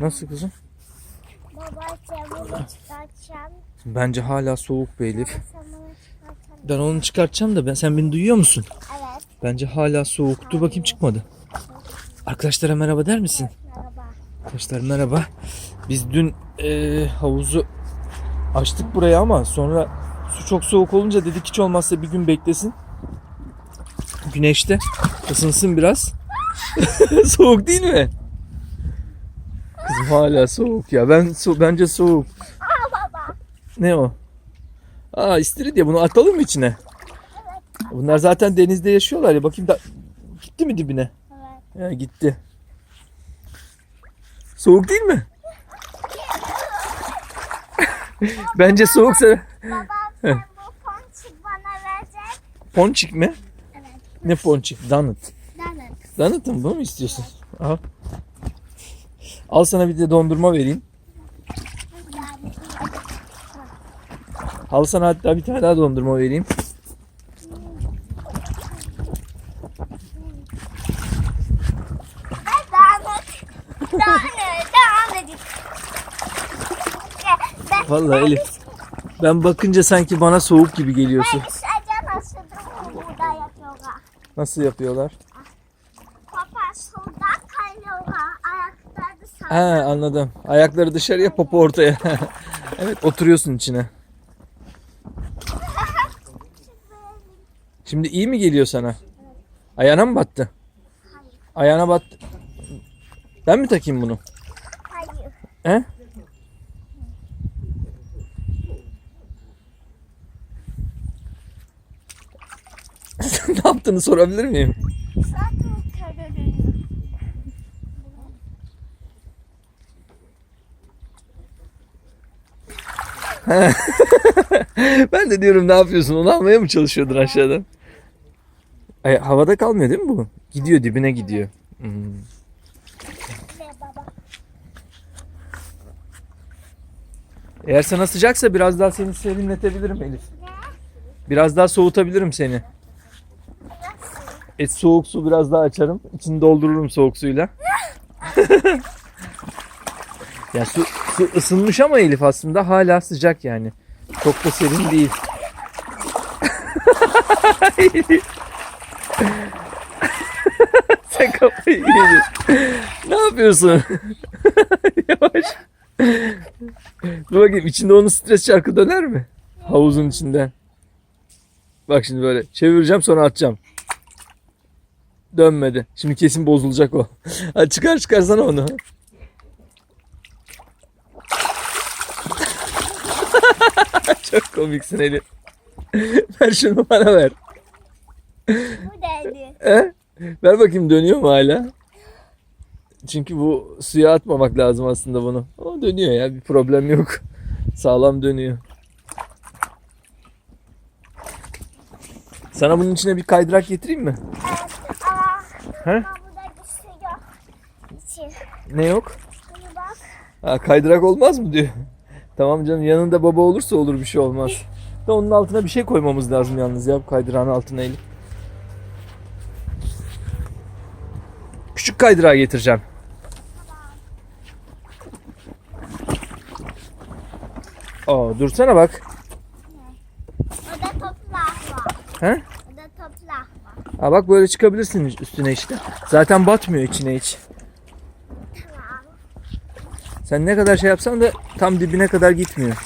Nasıl kızım? Baba. Bence hala soğuk be Elif. Ben onu çıkartacağım da ben sen beni duyuyor musun? Evet. Bence hala soğuk. Dur bakayım çıkmadı. Arkadaşlara merhaba der misin? Merhaba. Arkadaşlar merhaba. Biz dün eee, havuzu açtık buraya ama sonra su çok soğuk olunca dedik hiç olmazsa bir gün beklesin. Güneşte ısınsın biraz. soğuk değil mi? Kızım hala soğuk ya. Ben so bence soğuk. Aa baba. Ne o? Aa istiridye bunu atalım mı içine? Bunlar zaten denizde yaşıyorlar ya. Bakayım da gitti mi dibine? Evet. Ya gitti. Soğuk değil mi? Bence soğuksa Baba sen bu ponçik bana verecek. ponçik mi? Evet. Ne ponçik? Donut. Donut. Donut mı? Bunu mu istiyorsun? Al. Al sana bir de dondurma vereyim. Al sana hatta bir tane daha dondurma vereyim. Vallahi Elif. Ben bakınca sanki bana soğuk gibi geliyorsun. Nasıl yapıyorlar? Papa suda kaynıyorlar. Sağ. anladım. Ayakları dışarıya popo ortaya. evet oturuyorsun içine. Şimdi iyi mi geliyor sana? Ayağına mı battı? Ayağına battı. Ben mi takayım bunu? Hayır. He? ne yaptığını sorabilir miyim? Zaten körülüyor. Ben de diyorum ne yapıyorsun? Onu almaya mı çalışıyordun aşağıdan? Ay, havada kalmıyor değil mi bu? Gidiyor dibine gidiyor. Hmm. Eğer sana sıcaksa biraz daha seni serinletebilirim Elif. Biraz daha soğutabilirim seni. Et soğuk su biraz daha açarım. İçini doldururum soğuk suyla. ya su, su ısınmış ama Elif aslında hala sıcak yani. Çok da serin değil. Sen kafayı yedin. ne yapıyorsun? Yavaş. Dur bakayım içinde onun stres şarkı döner mi? Havuzun içinden. Bak şimdi böyle çevireceğim sonra atacağım. Dönmedi. Şimdi kesin bozulacak o. Hadi çıkar çıkarsana onu. Çok komiksin Elif. ver şunu bana ver. Bu neydi? He? Ver bakayım dönüyor mu hala? Çünkü bu suya atmamak lazım aslında bunu. Ama dönüyor ya bir problem yok. Sağlam dönüyor. Sana bunun içine bir kaydırak getireyim mi? Evet. Aa. He? Burada bir şey yok. İçin. Ne yok? Bunu bak. Ha, kaydırak olmaz mı diyor. Tamam canım yanında baba olursa olur bir şey olmaz. Da onun altına bir şey koymamız lazım yalnız ya bu kaydırağın altına Elif. Küçük kaydırağı getireceğim. Aa, dursana bak. Orada toprak var. He? Orada toprak var. Ha bak böyle çıkabilirsin üstüne işte. Zaten batmıyor içine hiç. Sen ne kadar şey yapsan da tam dibine kadar gitmiyor.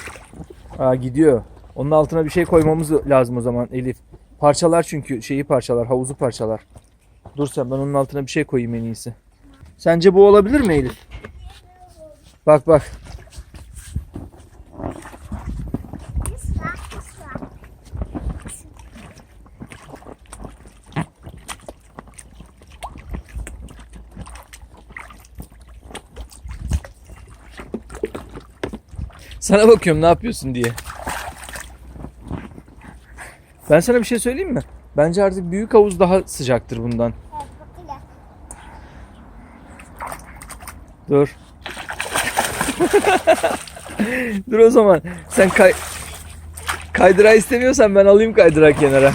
Aa gidiyor. Onun altına bir şey koymamız lazım o zaman Elif. Parçalar çünkü şeyi parçalar, havuzu parçalar. Dur sen ben onun altına bir şey koyayım en iyisi. Sence bu olabilir mi Elif? Bak bak. Sana bakıyorum ne yapıyorsun diye. Ben sana bir şey söyleyeyim mi? Bence artık büyük havuz daha sıcaktır bundan. Dur. Dur o zaman. Sen kay kaydırağı istemiyorsan ben alayım kaydırağı kenara.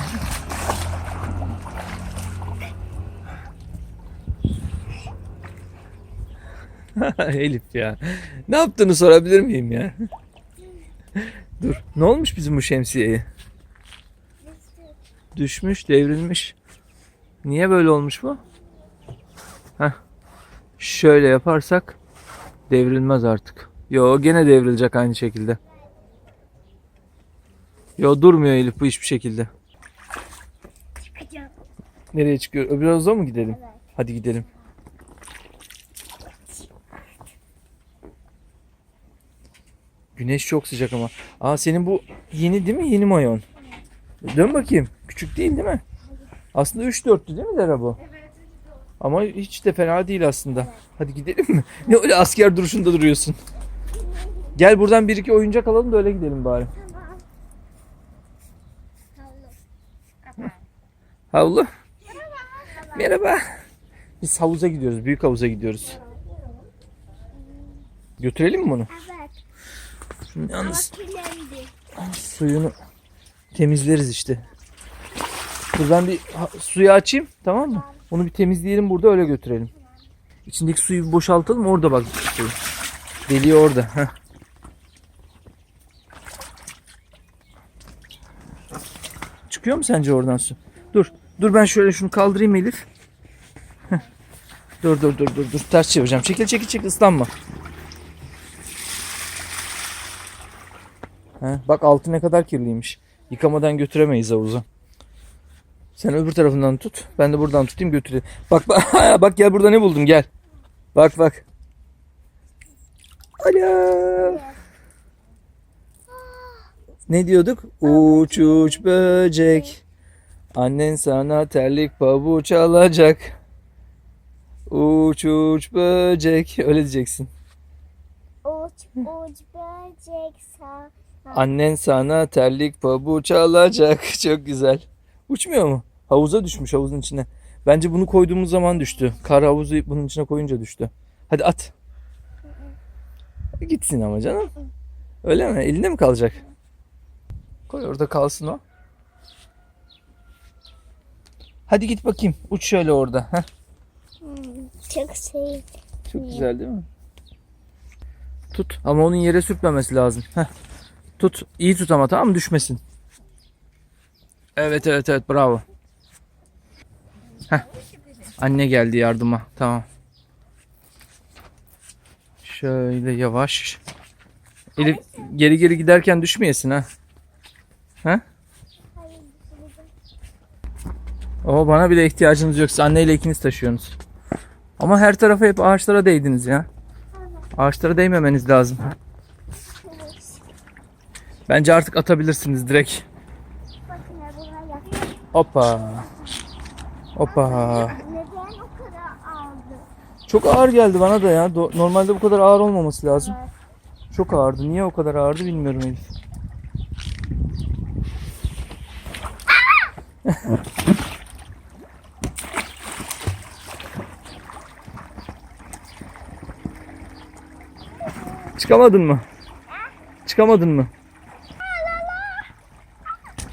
Elif ya. Ne yaptığını sorabilir miyim ya? Dur. Ne olmuş bizim bu şemsiyeye? Düşmüş, devrilmiş. Niye böyle olmuş bu? Heh. Şöyle yaparsak devrilmez artık. Yo gene devrilecek aynı şekilde. Yo durmuyor Elif bu hiçbir şekilde. Çıkacağım. Nereye çıkıyor? Öbür havuza mı gidelim? Evet. Hadi gidelim. Güneş çok sıcak ama. Aa senin bu yeni değil mi? Yeni mayon. Dön bakayım. Küçük değil değil mi? Aslında 3-4'tü değil mi Dera bu? Ama hiç de fena değil aslında. Hadi gidelim mi? Ne öyle asker duruşunda duruyorsun? Gel buradan bir iki oyuncak alalım da öyle gidelim bari. Havlu. Merhaba. Biz havuza gidiyoruz. Büyük havuza gidiyoruz. Götürelim mi bunu? Ama yalnız kirlendi. suyunu temizleriz işte. Dur ben bir suyu açayım tamam mı? Onu bir temizleyelim burada öyle götürelim. İçindeki suyu bir boşaltalım orada bak suyu. Deliği orada. Heh. Çıkıyor mu sence oradan su? Dur. Dur ben şöyle şunu kaldırayım Elif. Heh. Dur dur dur dur dur. Ters çevireceğim. Çekil çekil çekil ıslanma. He, bak altı ne kadar kirliymiş. Yıkamadan götüremeyiz havuza. Sen öbür tarafından tut. Ben de buradan tutayım götüreyim. Bak bak, bak gel burada ne buldum gel. Bak bak. Alo. Ne diyorduk? Uç uç böcek. Annen sana terlik pabuç alacak. Uç uç böcek. Öyle diyeceksin. Uç uç böcek sağ. Annen sana terlik pabuç alacak. Çok güzel. Uçmuyor mu? Havuza düşmüş havuzun içine. Bence bunu koyduğumuz zaman düştü. Kar havuzu bunun içine koyunca düştü. Hadi at. Gitsin ama canım. Öyle mi? Elinde mi kalacak? Koy orada kalsın o. Hadi git bakayım. Uç şöyle orada. Heh. Hmm, çok şey. Çok güzel değil mi? Tut. Ama onun yere sürtmemesi lazım. Heh. Tut. İyi tut ama tamam mı? Düşmesin. Evet evet evet bravo. Heh. Anne geldi yardıma. Tamam. Şöyle yavaş. Elif geri geri giderken düşmeyesin ha. Ha? O bana bile ihtiyacınız yoksa anneyle ikiniz taşıyorsunuz. Ama her tarafa hep ağaçlara değdiniz ya. Ağaçlara değmemeniz lazım. Bence artık atabilirsiniz direkt. Bakın ya. Hoppa. Hoppa. Neden o kadar aldı? Çok ağır geldi bana da ya. Normalde bu kadar ağır olmaması lazım. Çok ağırdı. Niye o kadar ağırdı bilmiyorum Elif. Çıkamadın mı? Çıkamadın mı?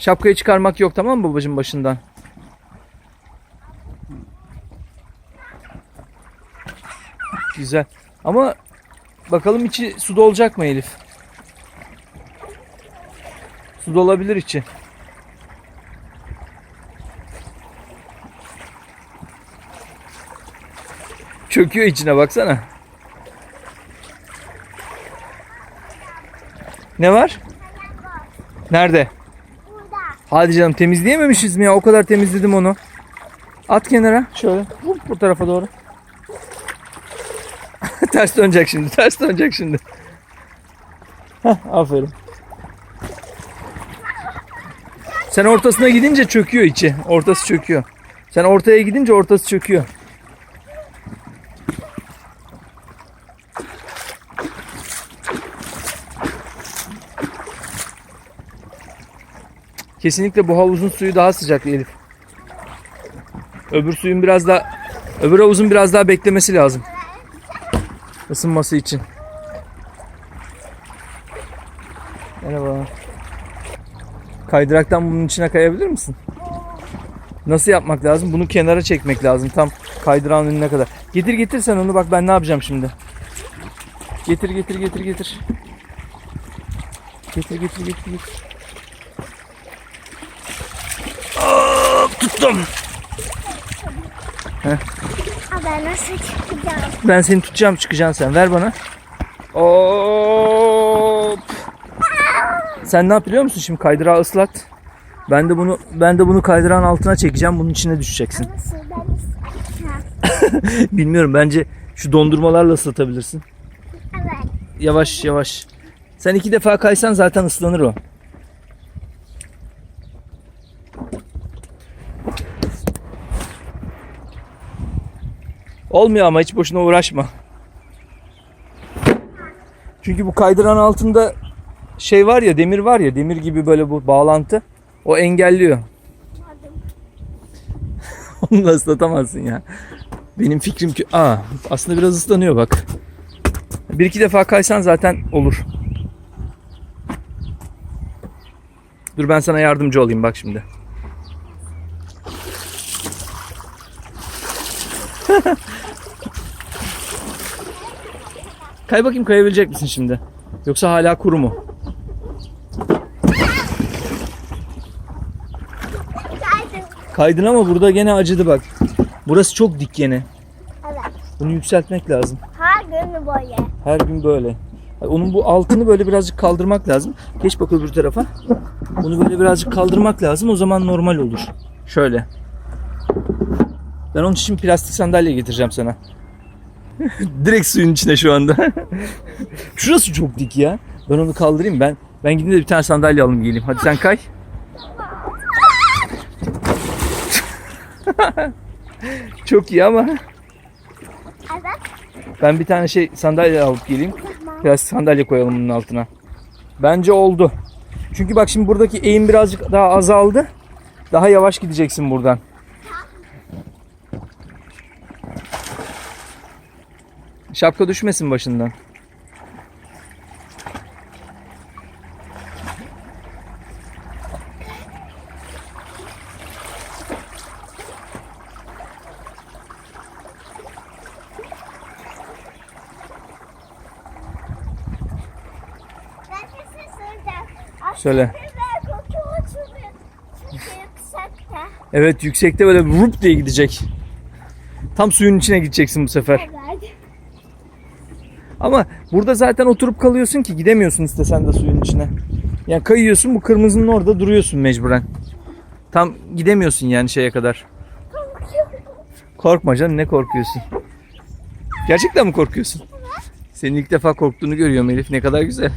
Şapkayı çıkarmak yok tamam mı babacığım başından? Güzel. Ama bakalım içi su dolacak mı Elif? Su dolabilir içi. Çöküyor içine baksana. Ne var? Nerede? Hadi canım temizleyememişiz mi ya? O kadar temizledim onu. At kenara. Şöyle. Hop, bu tarafa doğru. ters dönecek şimdi. Ters dönecek şimdi. Heh, aferin. Sen ortasına gidince çöküyor içi. Ortası çöküyor. Sen ortaya gidince ortası çöküyor. Kesinlikle bu havuzun suyu daha sıcak Elif. Öbür suyun biraz daha öbür havuzun biraz daha beklemesi lazım. Isınması için. Merhaba. Kaydıraktan bunun içine kayabilir misin? Nasıl yapmak lazım? Bunu kenara çekmek lazım. Tam kaydırağın önüne kadar. Getir getir sen onu bak ben ne yapacağım şimdi. Getir getir getir getir. Getir getir getir getir. Tuttum. Ama nasıl çıkacağım? Ben seni tutacağım çıkacaksın sen. Ver bana. Hop. Sen ne yap biliyor musun şimdi kaydırağı ıslat. Ben de bunu ben de bunu kaydırağın altına çekeceğim. Bunun içine düşeceksin. Nasıl ben ıslatacağım? Bilmiyorum bence şu dondurmalarla ıslatabilirsin. Evet. Yavaş yavaş. Sen iki defa kaysan zaten ıslanır o. Olmuyor ama hiç boşuna uğraşma. Çünkü bu kaydıran altında şey var ya demir var ya demir gibi böyle bu bağlantı o engelliyor. Onunla ıslatamazsın ya. Benim fikrim ki aa aslında biraz ıslanıyor bak. Bir iki defa kaysan zaten olur. Dur ben sana yardımcı olayım bak şimdi. Kay bakayım kayabilecek misin şimdi? Yoksa hala kuru mu? Kaydın ama burada gene acıdı bak. Burası çok dik gene. Evet. Bunu yükseltmek lazım. Her gün böyle. Her gün böyle. Onun bu altını böyle birazcık kaldırmak lazım. Geç bak öbür tarafa. Bunu böyle birazcık kaldırmak lazım. O zaman normal olur. Şöyle. Ben onun için plastik sandalye getireceğim sana. Direkt suyun içine şu anda. Şurası çok dik ya. Ben onu kaldırayım. Ben ben gideyim de bir tane sandalye alayım geleyim. Hadi sen kay. çok iyi ama ben bir tane şey sandalye alıp geleyim. Biraz sandalye koyalım bunun altına. Bence oldu. Çünkü bak şimdi buradaki eğim birazcık daha azaldı. Daha yavaş gideceksin buradan. Şapka düşmesin başından. Şey Söyle. Evet yüksekte böyle rup diye gidecek. Tam suyun içine gideceksin bu sefer. Burada zaten oturup kalıyorsun ki gidemiyorsun istesen de suyun içine. Yani kayıyorsun bu kırmızının orada duruyorsun mecburen. Tam gidemiyorsun yani şeye kadar. Korkma canım ne korkuyorsun? Gerçekten mi korkuyorsun? Senin ilk defa korktuğunu görüyorum Elif ne kadar güzel.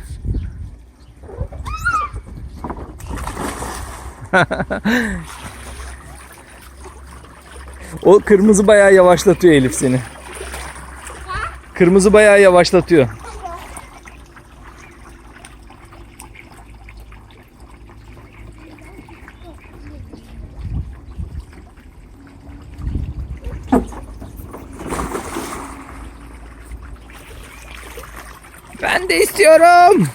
o kırmızı bayağı yavaşlatıyor Elif seni. Kırmızı bayağı yavaşlatıyor. Ben de istiyorum.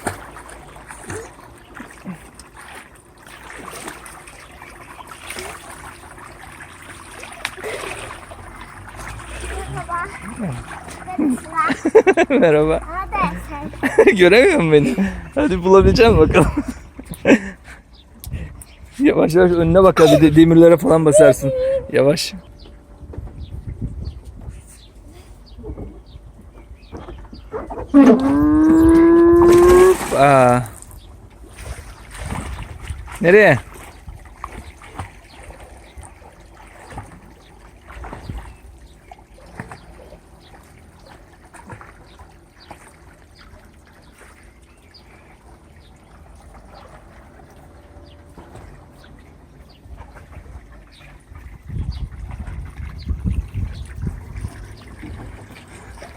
Merhaba. Göremiyor musun beni? Hadi bulabileceğim bakalım. yavaş yavaş önüne bak hadi de- demirlere falan basarsın. Yavaş. Aa. Nereye?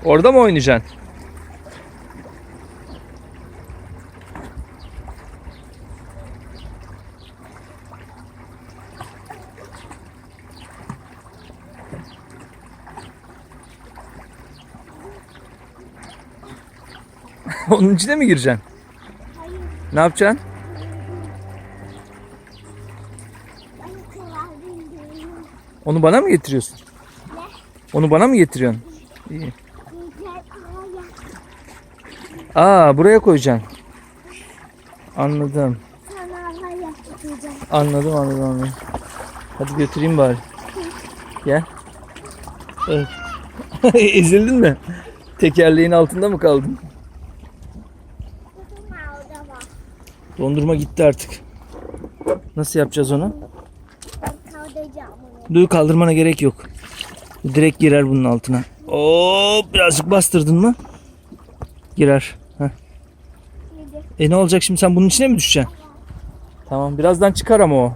Orada mı oynayacaksın? Onun içine mi gireceksin? Hayır. Ne yapacaksın? Onu bana mı getiriyorsun? Onu bana mı getiriyorsun? İyi. Aa buraya koyacaksın. Anladım. Anladım anladım anladım. Hadi götüreyim bari. Gel. Evet. Ezildin mi? Tekerleğin altında mı kaldın? Kızım orada var. Dondurma gitti artık. Nasıl yapacağız onu? Kaldıracağım onu. Dur kaldırmana gerek yok. Direkt girer bunun altına. Oo birazcık bastırdın mı? Girer. Heh. E ne olacak şimdi sen bunun içine mi düşeceksin? Tamam birazdan çıkar ama o.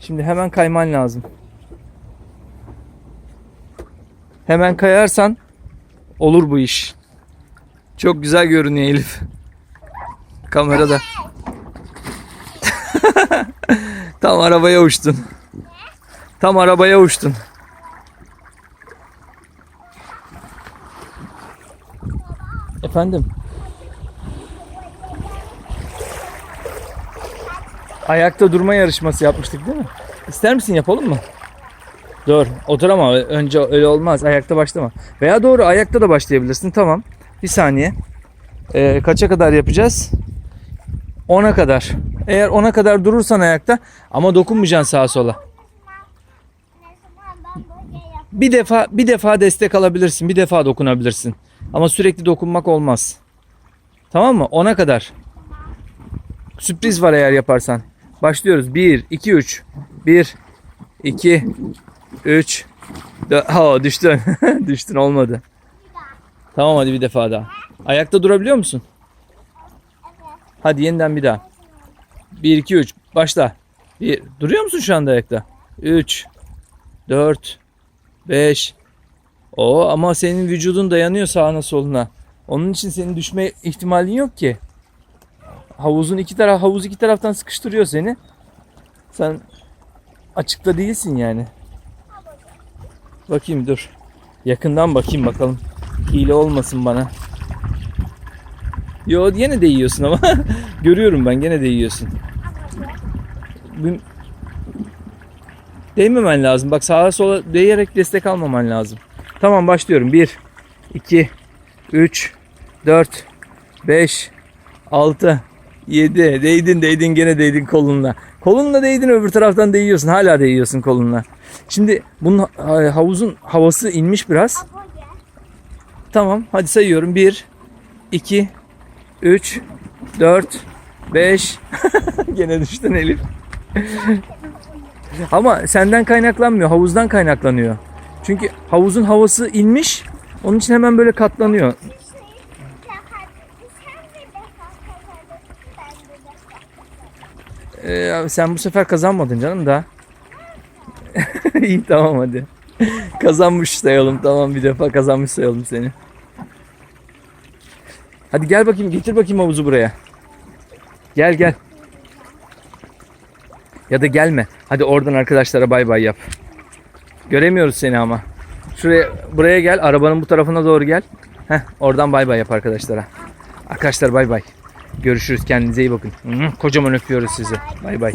Şimdi hemen kayman lazım. Hemen kayarsan olur bu iş. Çok güzel görünüyor Elif. Kamerada. Tam arabaya uçtun. Tam arabaya uçtun. Efendim? Ayakta durma yarışması yapmıştık değil mi? İster misin yapalım mı? Dur otur ama önce öyle olmaz ayakta başlama. Veya doğru ayakta da başlayabilirsin tamam. Bir saniye. Ee, kaça kadar yapacağız? 10'a kadar. Eğer 10'a kadar durursan ayakta ama dokunmayacaksın sağa sola. Bir defa bir defa destek alabilirsin. Bir defa dokunabilirsin. Ama sürekli dokunmak olmaz. Tamam mı? 10'a kadar. Sürpriz var eğer yaparsan. Başlıyoruz. 1 2 3. 1 2 3 4 Ha düştün. düştün olmadı. Tamam hadi bir defa daha. Ayakta durabiliyor musun? Hadi yeniden bir daha. 1 2 3 başla. 1 Duruyor musun şu anda ayakta? 3 4 5 O ama senin vücudun dayanıyor sağına soluna. Onun için senin düşme ihtimalin yok ki. Havuzun iki taraf havuz iki taraftan sıkıştırıyor seni. Sen açıkta değilsin yani. Bakayım dur. Yakından bakayım bakalım. Hile olmasın bana. Yo yine de yiyorsun ama. Görüyorum ben gene de yiyorsun. Bu- Değmemen lazım. Bak sağa sola değerek destek almaman lazım. Tamam başlıyorum. 1 2 3 4 5 6 7 değdin değdin gene değdin kolunla. Kolunla değdin öbür taraftan değiyorsun. Hala değiyorsun kolunla. Şimdi bunun ha- havuzun havası inmiş biraz. Tamam hadi sayıyorum. 1 2 3 4 5 Gene düştün Elif. Ama senden kaynaklanmıyor. Havuzdan kaynaklanıyor. Çünkü havuzun havası inmiş. Onun için hemen böyle katlanıyor. Ee, sen bu sefer kazanmadın canım da. İyi tamam hadi. Kazanmış sayalım tamam bir defa kazanmış sayalım seni. Hadi gel bakayım getir bakayım havuzu buraya. Gel gel. Ya da gelme. Hadi oradan arkadaşlara bay bay yap. Göremiyoruz seni ama. Şuraya buraya gel. Arabanın bu tarafına doğru gel. Heh, oradan bay bay yap arkadaşlara. Arkadaşlar bay bay. Görüşürüz. Kendinize iyi bakın. Kocaman öpüyoruz sizi. Bay bay.